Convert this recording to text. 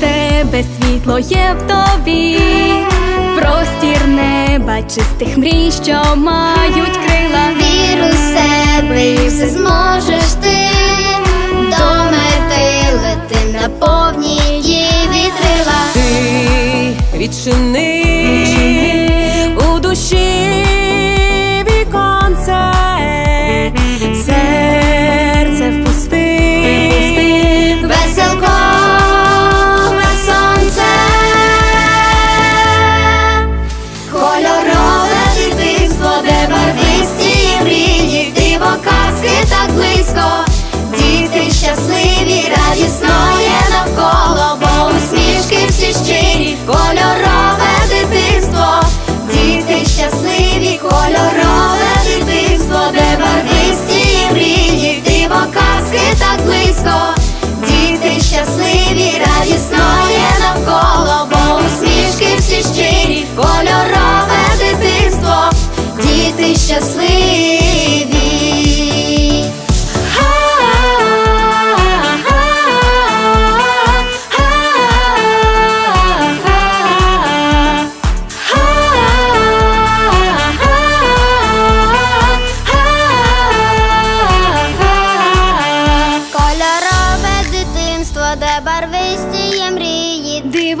Тебе світло є в тобі, простір неба, чистих мрій, що мають крила. Віру в себе і все зможеш ти до мети лети на повні її вітрила. ти відчини так